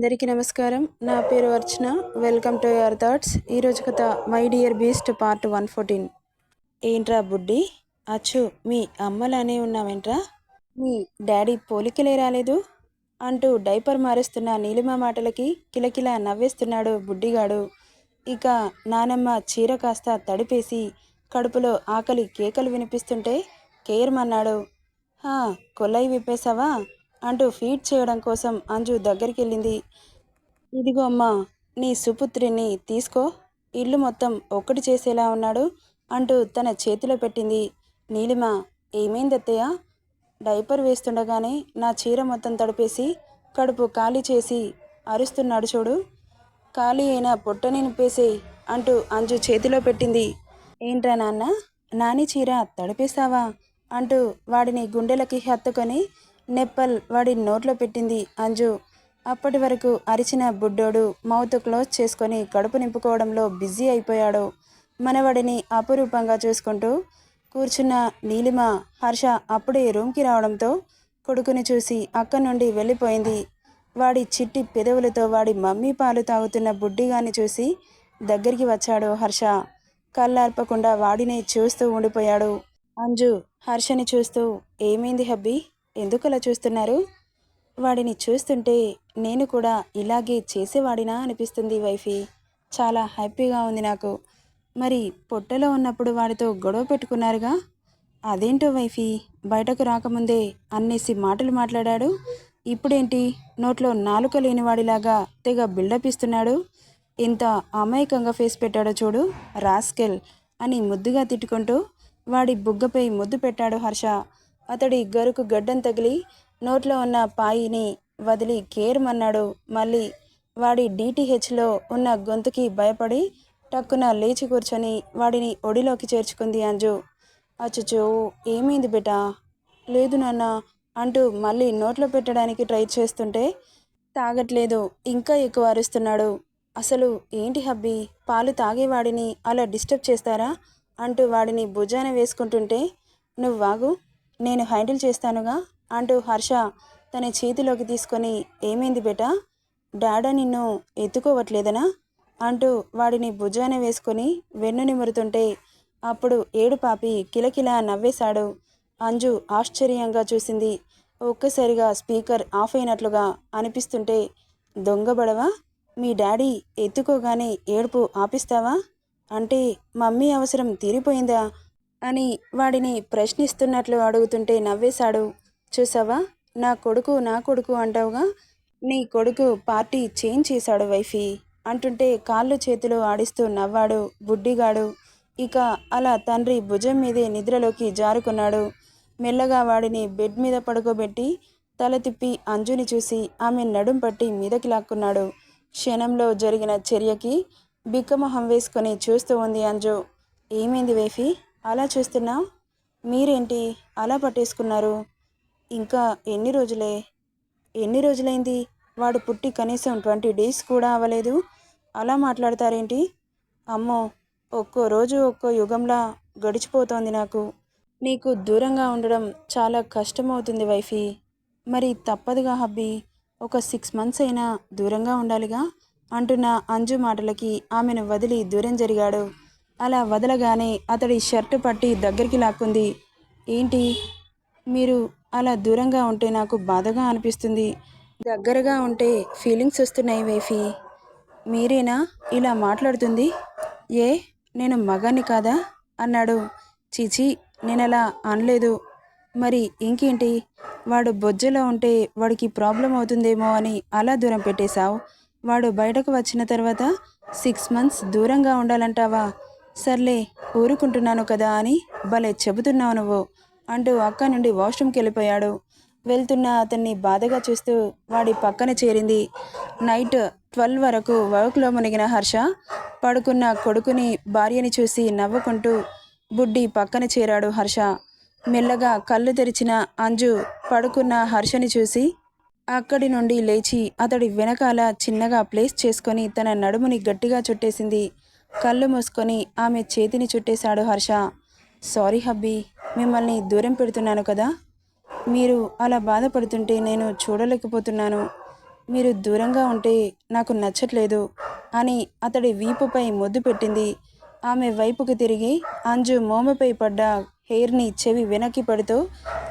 అందరికీ నమస్కారం. నా పేరు Archana. Welcome to your thoughts ఈరోజు కథ my dear beast part one fourteen ఏంట్రా బుడ్డి? అచ్చు మీ అమ్మలానే ఉన్నావేంట్రా? మీ డాడీ పోలికలే రాలేదు? అంటూ డైపర్ మారుస్తున్న నీలిమ మాటలకి కిలకిల నవ్వేస్తున్నాడు బుడ్డిగాడు. ఇక నానమ్మ చీర కాస్త తడిపేసి కడుపులో ఆకలి కేకలు వినిపిస్తుంటే కేర్మన్నాడు. హా కొల్లయి విప్పేశావా? అంటూ ఫీడ్ చేయడం కోసం అంజు దగ్గరికి వెళ్ళింది ఇదిగో అమ్మా నీ సుపుత్రిని తీసుకో. ఇల్లు మొత్తం ఒక్కటి చేసేలా ఉన్నాడు అంటూ తన చేతిలో పెట్టింది. నీలిమ ఏమైందత్తయ్య డైపర్ వేస్తుండగానే నా చీర మొత్తం తడిపేసి కడుపు ఖాళీ చేసి అరుస్తున్నాడు చూడు. ఖాళీ అయిన పొట్టని నింపేసేయ్ అంటూ అంజు చేతిలో పెట్టింది. ఏంట్రా నాన్న నాని చీర తడిపేశావా? అంటూ వాడిని గుండెలకి హత్తుకొని నెప్పల్ వాడి నోట్లో పెట్టింది అంజు. అప్పటి వరకు అరిచిన బుడ్డోడు మౌత్ క్లోజ్ చేసుకొని కడుపు నింపుకోవడంలో బిజీ అయిపోయాడు. మనవడిని అపురూపంగా చూసుకుంటూ కూర్చున్న నీలిమ హర్ష అప్పుడే రూమ్కి రావడంతో కొడుకుని చూసి అక్కడి నుండి వెళ్ళిపోయింది. వాడి చిట్టి పెదవులతో వాడి మమ్మీ పాలు తాగుతున్న బుడ్డిగాని చూసి దగ్గరికి వచ్చాడు హర్ష. కళ్ళార్పకుండా వాడిని చూస్తూ ఉండిపోయాడు. అంజు హర్షని చూస్తూ ఏమైంది హబ్బీ? ఎందుకు అలా చూస్తున్నారు? వాడిని చూస్తుంటే నేను కూడా ఇలాగే చేసేవాడినా అనిపిస్తుంది వైఫీ. చాలా హ్యాపీగా ఉంది నాకు. మరి పొట్టలో ఉన్నప్పుడు వాడితో గొడవ పెట్టుకున్నారుగా? అదేంటో వైఫీ? బయటకు రాకముందే అన్నేసి మాటలు మాట్లాడాడు. ఇప్పుడేంటి? నోట్లో నాలుక లేనివాడిలాగా తెగ బిల్డప్ ఇస్తున్నాడు. ఎంత అమాయకంగా ఫేస్ పెట్టాడో చూడు. రాస్కెల్ అని ముద్దుగా తిట్టుకుంటూ వాడి బుగ్గపై ముద్దు పెట్టాడు హర్ష. అతడి గరుకు గడ్డం తగిలి నోట్లో ఉన్న పాయిని వదిలి కేర్మన్నాడు. మళ్ళీ వాడి డీటీహెచ్లో ఉన్న గొంతుకి భయపడి టక్కున లేచి కూర్చొని వాడిని ఒడిలోకి చేర్చుకుంది అంజు. అచ్చుచో ఏమైంది బేటా? లేదు నాన్న అంటూ మళ్ళీ నోట్లో పెట్టడానికి ట్రై చేస్తుంటే తాగట్లేదు ఇంకా ఎక్కువ అరుస్తున్నాడు. అసలు ఏంటి హబ్బీ? పాలు తాగేవాడిని అలా డిస్టర్బ్ చేస్తారా? అంటూ వాడిని భుజాన వేసుకుంటుంటే నువ్వు వాగు నేను హ్యాండిల్ చేస్తానుగా? అంటూ హర్ష తన చేతిలోకి తీసుకొని ఏమైంది బేటా? డాడా నిన్ను ఎత్తుకోవట్లేదనా? అంటూ వాడిని భుజాన వేసుకొని వెన్ను నిమురుతుంటే అప్పుడు ఏడు పాపి కిలకిలా నవ్వేశాడు. అంజు ఆశ్చర్యంగా చూసింది. ఒక్కసారిగా స్పీకర్ ఆఫ్ అయినట్లుగా అనిపిస్తుంటే దొంగబడవా మీ డాడీ ఎత్తుకోగానే ఏడుపు ఆపిస్తావా? అంటే మమ్మీ అవసరం తీరిపోయిందా? అని వాడిని ప్రశ్నిస్తున్నట్లు అడుగుతుంటే నవ్వేశాడు. చూసావా? నా కొడుకు నా కొడుకు అంటావుగా? నీ కొడుకు పార్టీ చేంజ్ చేశాడు వైఫీ అంటుంటే కాళ్ళు చేతులు ఆడిస్తూ నవ్వాడు బుడ్డిగాడు. ఇక అలా తండ్రి భుజం మీదే నిద్రలోకి జారుకున్నాడు. మెల్లగా వాడిని బెడ్ మీద పడుకోబెట్టి తల తిప్పి అంజుని చూసి ఆమె నడుం పట్టి మీదకి లాక్కున్నాడు. క్షణంలో జరిగిన చర్యకి బిక్కమొహం వేసుకొని చూస్తూ ఉంది అంజు. ఏమైంది వేఫీ? అలా చేస్తున్నా? మీరేంటి అలా పట్టేసుకున్నారు? ఇంకా ఎన్ని రోజులే? ఎన్ని రోజులైంది? వాడు పుట్టి కనీసం ట్వంటీ డేస్ కూడా అవ్వలేదు. అలా మాట్లాడతారేంటి? అమ్మో ఒక్కో రోజు ఒక్కో యుగంలా గడిచిపోతోంది నాకు. నీకు దూరంగా ఉండడం చాలా కష్టమవుతుంది వైఫీ. మరి తప్పదుగా హబ్బీ. ఒక సిక్స్ మంత్స్ అయినా దూరంగా ఉండాలిగా? అంటున్న అంజు మాటలకి ఆమెను వదిలి దూరం జరిగాడు. అలా వదలగానే అతడి షర్టు పట్టి దగ్గరికి లాక్కుంది. ఏంటి? మీరు అలా దూరంగా ఉంటే నాకు బాధగా అనిపిస్తుంది. దగ్గరగా ఉంటే ఫీలింగ్స్ వస్తున్నాయి వైఫీ. మీరేనా ఇలా మాట్లాడుతుంది? ఏ? నేను మగాన్ని కాదా? అన్నాడు. చీచి నేను అలా అనలేదు. మరి ఇంకేంటి? వాడు బొజ్జలో ఉంటే వాడికి ప్రాబ్లం అవుతుందేమో అని అలా దూరం పెట్టేశావు. వాడు బయటకు వచ్చిన తర్వాత సిక్స్ మంత్స్ దూరంగా ఉండాలంటావా? సర్లే ఊరుకుంటున్నాను కదా అని భలే చెబుతున్నావు నువ్వు అంటూ అక్క నుండి వాష్రూమ్కి వెళ్ళిపోయాడు. వెళ్తున్న అతన్ని బాధగా చూస్తూ వాడి పక్కన చేరింది. నైట్ ట్వెల్వ్ వరకు వర్క్లో మునిగిన హర్ష పడుకున్న కొడుకుని భార్యని చూసి నవ్వుకుంటూ బుడ్డి పక్కన చేరాడు హర్ష. మెల్లగా కళ్ళు తెరిచిన అంజు పడుకున్న హర్షని చూసి అక్కడి నుండి లేచి అతడి వెనకాల చిన్నగా ప్లేస్ చేసుకొని తన నడుముని గట్టిగా చుట్టేసింది. కళ్ళు మూసుకొని ఆమె చేతిని చుట్టేశాడు హర్ష. సారీ హబ్బీ మిమ్మల్ని దూరం పెడుతున్నాను కదా. మీరు అలా బాధపడుతుంటే నేను చూడలేకపోతున్నాను. మీరు దూరంగా ఉంటే నాకు నచ్చట్లేదు అని అతడి వీపుపై మొద్దు పెట్టింది. ఆమె వైపుకు తిరిగి అంజు మోమపై పడ్డ హెయిర్ని చెవి వెనక్కి పడుతూ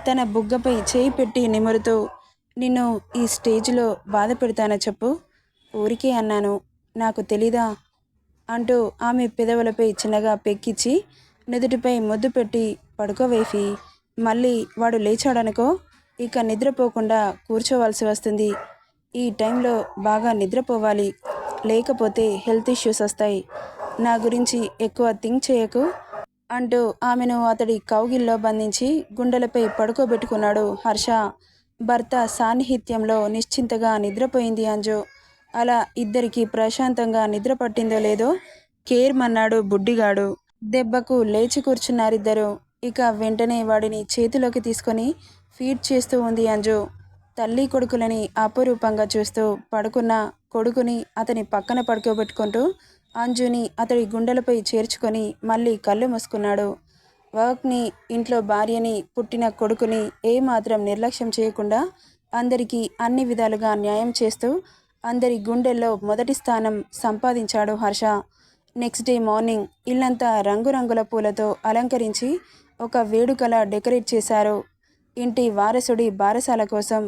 తన బుగ్గపై చేయి పెట్టి నిమురుతూ నిన్ను ఈ స్టేజ్లో బాధ పెడతానా చెప్పు? ఊరికే అన్నాను. నాకు తెలీదా? అంటూ ఆమె పెదవులపై చిన్నగా పెక్కిచ్చి నుదుటిపై ముద్దు పెట్టి పడుకోవేసి మళ్ళీ వాడు లేచాడనుకో ఇక నిద్రపోకుండా కూర్చోవలసి వస్తుంది. ఈ టైంలో బాగా నిద్రపోవాలి. లేకపోతే హెల్త్ ఇష్యూస్ వస్తాయి. నా గురించి ఎక్కువ థింక్ చేయకు అంటూ ఆమెను అతడి కౌగిల్లో బంధించి గుండెలపై పడుకోబెట్టుకున్నాడు హర్ష. భర్త సాన్నిహిత్యంలో నిశ్చింతగా నిద్రపోయింది అంజు. అలా ఇద్దరికి ప్రశాంతంగా నిద్ర పట్టిందో లేదో కేర్మన్నాడు బుడ్డిగాడు. దెబ్బకు లేచి కూర్చున్నారిద్దరు. ఇక వెంటనే వాడిని చేతిలోకి తీసుకొని ఫీడ్ చేస్తూ ఉంది అంజు. తల్లి కొడుకులని అపురూపంగా చూస్తూ పడుకున్న కొడుకుని అతని పక్కన పడుకోబెట్టుకుంటూ అంజుని అతడి గుండెలపై చేర్చుకొని మళ్ళీ కళ్ళు మూసుకున్నాడు. వర్క్ని ఇంట్లో భార్యని పుట్టిన కొడుకుని ఏమాత్రం నిర్లక్ష్యం చేయకుండా అందరికీ అన్ని విధాలుగా న్యాయం చేస్తూ అందరి గుండెల్లో మొదటి స్థానం సంపాదించాడు హర్ష. నెక్స్ట్ డే మార్నింగ్ ఇల్లంతా రంగురంగుల పూలతో అలంకరించి ఒక వేడుకల డెకరేట్ చేశారు. ఇంటి వారసుడి బారసాల కోసం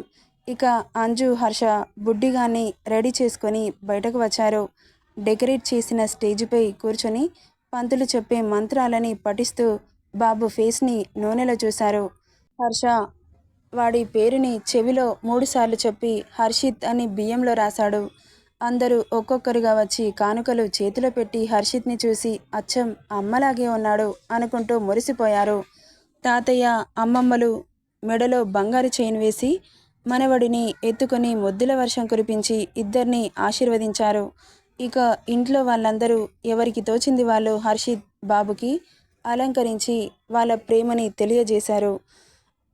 ఇక అంజు హర్ష బుడ్డిగాన్ని రెడీ చేసుకొని బయటకు వచ్చారు. డెకరేట్ చేసిన స్టేజిపై కూర్చొని పంతులు చెప్పే మంత్రాలని పఠిస్తూ బాబు ఫేస్ని నూనెలో చూశారు. హర్ష వాడి పేరుని చెవిలో మూడుసార్లు చెప్పి హర్షిత్ అని బియ్యంలో రాశాడు. అందరూ ఒక్కొక్కరుగా వచ్చి కానుకలు చేతిలో పెట్టి హర్షిత్ని చూసి అచ్చం అమ్మలాగే ఉన్నాడు అనుకుంటూ మురిసిపోయారు. తాతయ్య అమ్మమ్మలు మెడలో బంగారు చైన్ వేసి మనవడిని ఎత్తుకొని ముద్దుల వర్షం కురిపించి ఇద్దరిని ఆశీర్వదించారు. ఇక ఇంట్లో వాళ్ళందరూ ఎవరికి తోచింది వాళ్ళు హర్షిత్ బాబుకి? అలంకరించి వాళ్ళ ప్రేమని తెలియజేశారు.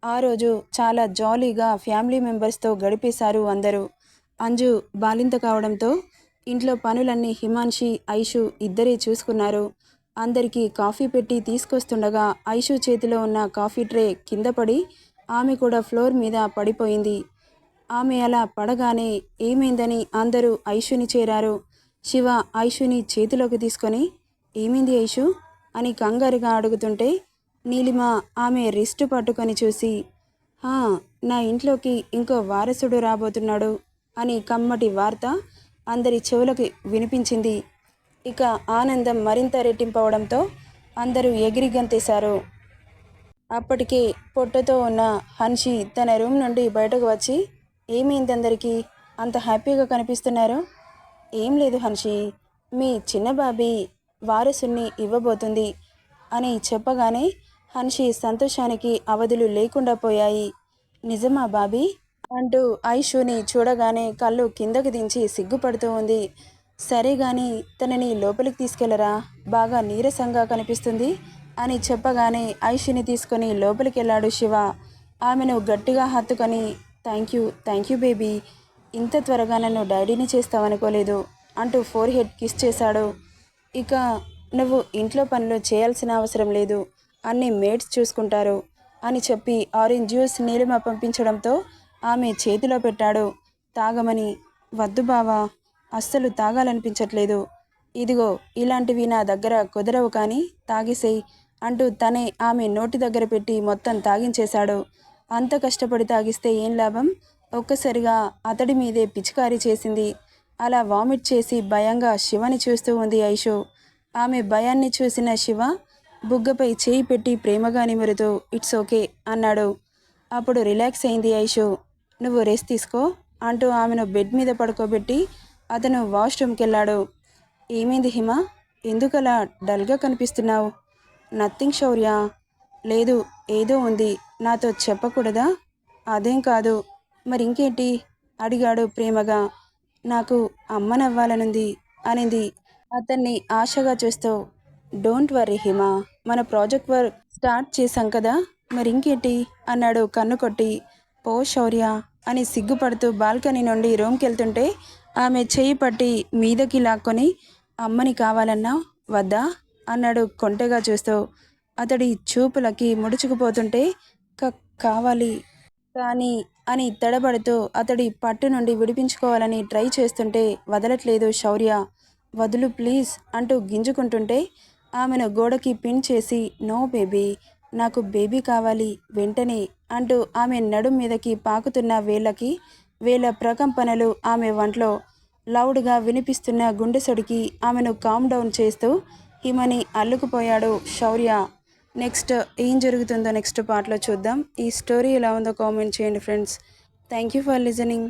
ఆ రోజు చాలా జాలీగా ఫ్యామిలీ మెంబర్స్తో గడిపేశారు అందరూ. అంజు బాలింత కావడంతో ఇంట్లో పనులన్నీ హిమాన్షి ఐషు ఇద్దరే చూసుకున్నారు. అందరికీ కాఫీ పెట్టి తీసుకొస్తుండగా ఐషు చేతిలో ఉన్న కాఫీ ట్రే కింద పడి ఆమె కూడా ఫ్లోర్ మీద పడిపోయింది. ఆమె అలా పడగానే ఏమైందని అందరూ ఐషుని చేరారు. శివ ఐషుని చేతిలోకి తీసుకొని ఏమైంది ఐషు? అని కంగారుగా అడుగుతుంటే నీలిమ ఆమె రిస్ట్ పట్టుకొని చూసి "హా, నా ఇంట్లోకి ఇంకో వారసుడు రాబోతున్నాడు అని కమ్మటి వార్త అందరి చెవులకు వినిపించింది. ఇక ఆనందం మరింత రెట్టింపవడంతో అందరూ ఎగిరి గంతేశారు. అప్పటికే పొట్టతో ఉన్న హన్షి తన రూమ్ నుండి బయటకు వచ్చి ఏమైంది అందరికీ? అంత హ్యాపీగా కనిపిస్తున్నారు? ఏం లేదు హన్షి మీ చిన్న బాబీ వారసుని ఇవ్వబోతుంది అని చెప్పగానే హన్షి సంతోషానికి అవధులు లేకుండా పోయాయి. నిజమా బాబీ? అంటూ ఐషుని చూడగానే కళ్ళు కిందకి దించి సిగ్గుపడుతూ ఉంది. సరే గాని తనని లోపలికి తీసుకెళ్ళరా? బాగా నీరసంగా కనిపిస్తుంది అని చెప్పగానే ఐషుని తీసుకొని లోపలికి వెళ్ళాడు శివ. ఆమెను గట్టిగా హత్తుకొని thank you thank you baby. ఇంత త్వరగా నన్ను డాడీని చేస్తావనుకోలేదు అంటూ ఫోర్ హెడ్ కిస్ చేశాడు. ఇక నువ్వు ఇంట్లో పనులు చేయాల్సిన అవసరం లేదు. అన్ని మేడ్స్ చూసుకుంటారు అని చెప్పి ఆరెంజ్ జ్యూస్ నీలిమ పంపించడంతో ఆమె చేతిలో పెట్టాడు. తాగమని వద్దు బావా అస్సలు తాగాలనిపించట్లేదు. ఇదిగో ఇలాంటివి నా దగ్గర కుదరవు కానీ తాగేసేయ్ అంటూ తనే ఆమె నోటి దగ్గర పెట్టి మొత్తం తాగించేశాడు. అంత కష్టపడి తాగిస్తే ఏం లాభం? ఒక్కసారిగా అతడి మీదే పిచికారీ చేసింది. అలా వామిట్ చేసి భయంగా శివని చూస్తూ ఉంది ఐషు. ఆమె భయాన్ని చూసిన శివ బుగ్గపై చేయి పెట్టి ప్రేమగా నిమురుతూ ఇట్స్ ఓకే అన్నాడు. అప్పుడు రిలాక్స్ అయింది ఐషు. నువ్వు రెస్ట్ తీసుకో అంటూ ఆమెను బెడ్ మీద పడుకోబెట్టి అతను వాష్రూమ్కి వెళ్ళాడు ఏమైంది హిమ? ఎందుకలా డల్గా కనిపిస్తున్నావు? నథింగ్ శౌర్య. లేదు ఏదో ఉంది. నాతో చెప్పకూడదా? అదేం కాదు. మరి ఇంకేంటి అడిగాడు ప్రేమగా. నాకు అమ్మనవ్వాలనుంది అనింది. అతన్ని ఆశగా చూస్తూ డోంట్ వర్రీ హిమ మన ప్రాజెక్ట్ వర్క్ స్టార్ట్ చేశాం కదా? మరి ఇంకేంటి అన్నాడు కన్ను కొట్టి. పో శౌర్య అని సిగ్గుపడుతూ బాల్కనీ నుండి రూమ్కి వెళ్తుంటే ఆమె చేయి పట్టి మీదకి లాక్కొని అమ్మని కావాలన్నా వద్దా? అన్నాడు కొంటెగా చూస్తూ. అతడి చూపులకి ముడుచుకుపోతుంటే "క- కావాలి. కానీ అని తడబడుతూ అతడి పట్టు నుండి విడిపించుకోవాలని ట్రై చేస్తుంటే వదలట్లేదు శౌర్య. వదులు ప్లీజ్ అంటూ గింజుకుంటుంటే ఆమెను గోడకి పిన్ చేసి నో బేబీ నాకు బేబీ కావాలి వెంటనే అంటూ ఆమె నడుం మీదకి పాకుతున్న వేళ్ళకి వేల ప్రకంపనలు ఆమె వంట్లో లౌడ్గా వినిపిస్తున్న గుండెసొడికి ఆమెను కామ్ డౌన్ చేస్తూ హిమని అల్లుకుపోయాడు శౌర్య. నెక్స్ట్ ఏం జరుగుతుందో నెక్స్ట్ పార్ట్లో చూద్దాం. ఈ స్టోరీ ఎలా ఉందో కామెంట్ చేయండి friends. Thank you for listening.